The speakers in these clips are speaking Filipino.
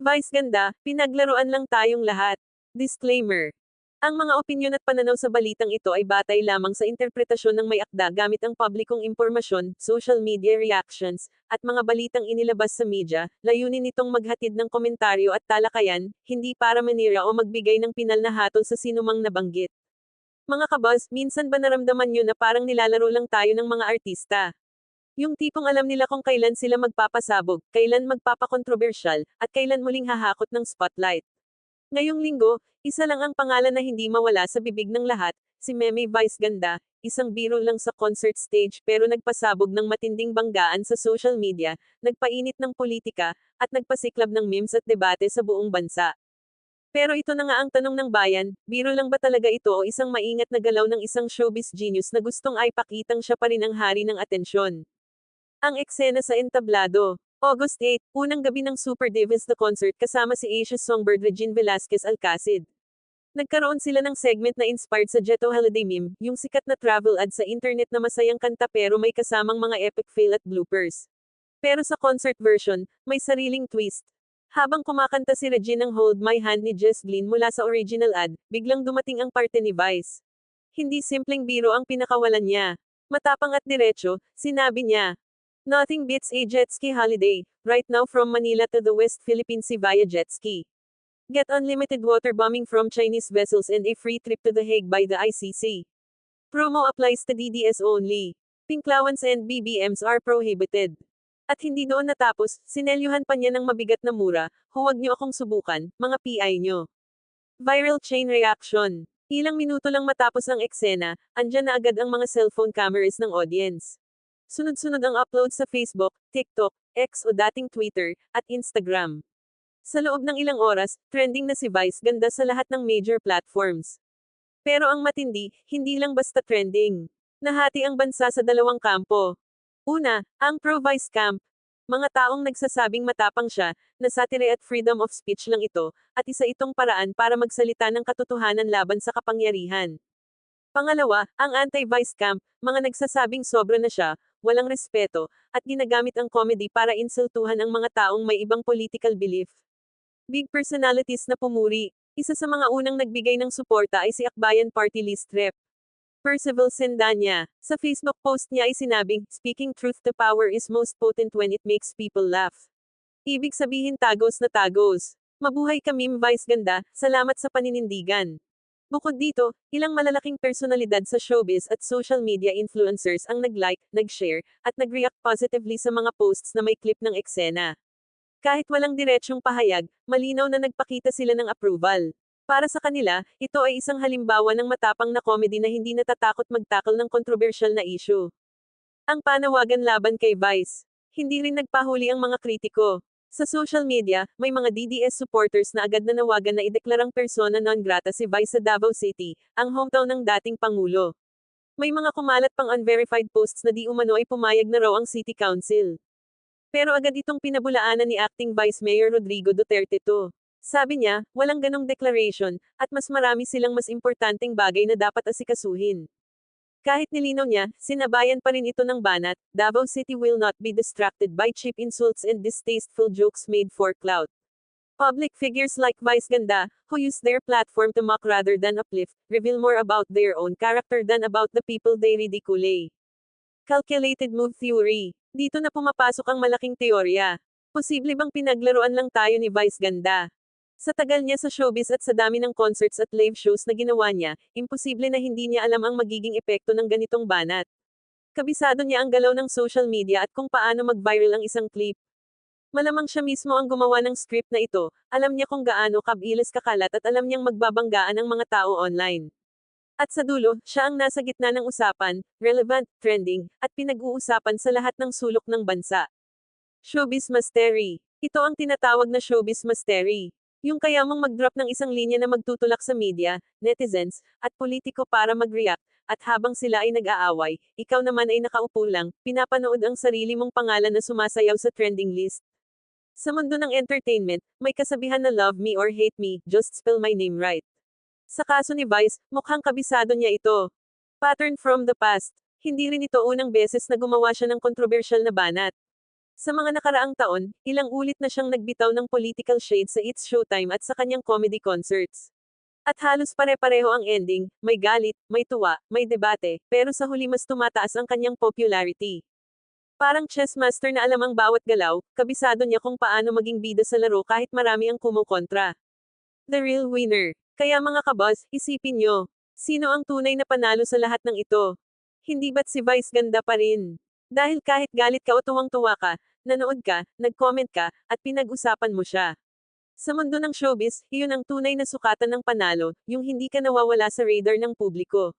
Vice ganda, pinaglaruan lang tayong lahat. Disclaimer. Ang mga opinyon at pananaw sa balitang ito ay batay lamang sa interpretasyon ng may akda gamit ang publikong impormasyon, social media reactions, at mga balitang inilabas sa media, layunin nitong maghatid ng komentaryo at talakayan, hindi para manira o magbigay ng pinal na hatol sa sinumang nabanggit. Mga kabaz, minsan ba naramdaman nyo na parang nilalaro lang tayo ng mga artista? Yung tipong alam nila kung kailan sila magpapasabog, kailan magpapakontrobersyal, at kailan muling hahakot ng spotlight. Ngayong linggo, isa lang ang pangalan na hindi mawala sa bibig ng lahat, si Meme Vice Ganda, isang biro lang sa concert stage pero nagpasabog ng matinding banggaan sa social media, nagpainit ng politika, at nagpasiklab ng memes at debate sa buong bansa. Pero ito na nga ang tanong ng bayan, biro lang ba talaga ito o isang maingat na galaw ng isang showbiz genius na gustong ay pakitang siya pa rin ang hari ng atensyon? Ang eksena sa entablado. August 8, unang gabi ng Super Divas The Concert kasama si Asia's songbird Regine Velasquez Alcacid. Nagkaroon sila ng segment na inspired sa Jetto Holiday meme, yung sikat na travel ad sa internet na masayang kanta pero may kasamang mga epic fail at bloopers. Pero sa concert version, may sariling twist. Habang kumakanta si Regine ng Hold My Hand ni Jess Glynn mula sa original ad, biglang dumating ang parte ni Vice. Hindi simpleng biro ang pinakawalan niya. Matapang at diretso, sinabi niya, Nothing beats a jet ski holiday, right now from Manila to the West Philippines Sea via jet ski. Get unlimited water bombing from Chinese vessels and a free trip to The Hague by the ICC. Promo applies to DDS only. Pinklawans and BBMs are prohibited. At hindi doon natapos, sinelyuhan pa niya ng mabigat na mura, huwag niyo akong subukan, mga PI niyo. Viral chain reaction. Ilang minuto lang matapos ang eksena, andyan na agad ang mga cellphone cameras ng audience. Sunod-sunod ang upload sa Facebook, TikTok, X o dating Twitter, at Instagram. Sa loob ng ilang oras, trending na si Vice ganda sa lahat ng major platforms. Pero ang matindi, hindi lang basta trending. Nahati ang bansa sa dalawang kampo. Una, ang pro-Vice camp. Mga taong nagsasabing matapang siya, na satire at freedom of speech lang ito, at isa itong paraan para magsalita ng katotohanan laban sa kapangyarihan. Pangalawa, ang anti-Vice camp, mga nagsasabing sobra na siya, walang respeto, at ginagamit ang comedy para insultuhan ang mga taong may ibang political belief. Big personalities na pumuri. Isa sa mga unang nagbigay ng suporta ay si Akbayan Party List Rep. Percival Sendanya. Sa Facebook post niya ay sinabing, Speaking truth to power is most potent when it makes people laugh. Ibig sabihin tagos na tagos. Mabuhay ka meme vice ganda, salamat sa paninindigan. Bukod dito, ilang malalaking personalidad sa showbiz at social media influencers ang nag-like, nag-share, at nag-react positively sa mga posts na may clip ng eksena. Kahit walang diretsyong pahayag, malinaw na nagpakita sila ng approval. Para sa kanila, ito ay isang halimbawa ng matapang na comedy na hindi natatakot magtakal ng kontrobersyal na issue. Ang panawagan laban kay Vice. Hindi rin nagpahuli ang mga kritiko. Sa social media, may mga DDS supporters na agad nanawagan na ideklarang persona non grata si Vice sa Davao City, ang hometown ng dating Pangulo. May mga kumalat pang unverified posts na di umano ay pumayag na raw ang City Council. Pero agad itong pinabulaanan ni Acting Vice Mayor Rodrigo Duterte to. Sabi niya, walang ganong declaration, at mas marami silang mas importanteng bagay na dapat asikasuhin. Kahit nilinaw niya, sinabayan pa rin ito ng banat, Davao City will not be distracted by cheap insults and distasteful jokes made for clout. Public figures like Vice Ganda, who use their platform to mock rather than uplift, reveal more about their own character than about the people they ridicule. Calculated move theory. Dito na pumapasok ang malaking teorya. Posible bang pinaglaruan lang tayo ni Vice Ganda? Sa tagal niya sa showbiz at sa dami ng concerts at live shows na ginawa niya, imposible na hindi niya alam ang magiging epekto ng ganitong banat. Kabisado niya ang galaw ng social media at kung paano mag-viral ang isang clip. Malamang siya mismo ang gumawa ng script na ito, alam niya kung gaano kabilis kakalat at alam niyang magbabanggaan ang mga tao online. At sa dulo, siya ang nasa gitna ng usapan, relevant, trending, at pinag-uusapan sa lahat ng sulok ng bansa. Showbiz Mastery. Ito ang tinatawag na Showbiz Mastery. Yung kaya mong mag-drop ng isang linya na magtutulak sa media, netizens, at politiko para mag-react, at habang sila ay nag-aaway, ikaw naman ay nakaupo lang, pinapanood ang sarili mong pangalan na sumasayaw sa trending list. Sa mundo ng entertainment, may kasabihan na love me or hate me, just spell my name right. Sa kaso ni Vice, mukhang kabisado niya ito. Pattern from the past. Hindi rin ito unang beses na gumawa siya ng kontrobersyal na banat. Sa mga nakaraang taon, ilang ulit na siyang nagbitaw ng political shade sa It's Showtime at sa kanyang comedy concerts. At halos pare-pareho ang ending, may galit, may tuwa, may debate, pero sa huli mas tumataas ang kanyang popularity. Parang chess master na alam ang bawat galaw, kabisado niya kung paano maging bida sa laro kahit marami ang kumukontra. The real winner. Kaya mga kabos, isipin nyo, sino ang tunay na panalo sa lahat ng ito? Hindi ba't si Vice ganda pa rin? Dahil kahit galit ka o tuwang-tuwa ka, nanood ka, nag-comment ka, at pinag-usapan mo siya. Sa mundo ng showbiz, iyon ang tunay na sukatan ng panalo, yung hindi ka nawawala sa radar ng publiko.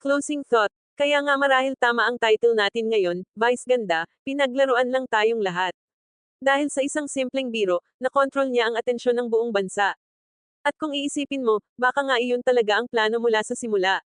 Closing thought. Kaya nga marahil tama ang title natin ngayon, Vice Ganda, pinaglaruan lang tayong lahat. Dahil sa isang simpleng biro, nakontrol niya ang atensyon ng buong bansa. At kung iisipin mo, baka nga iyon talaga ang plano mula sa simula.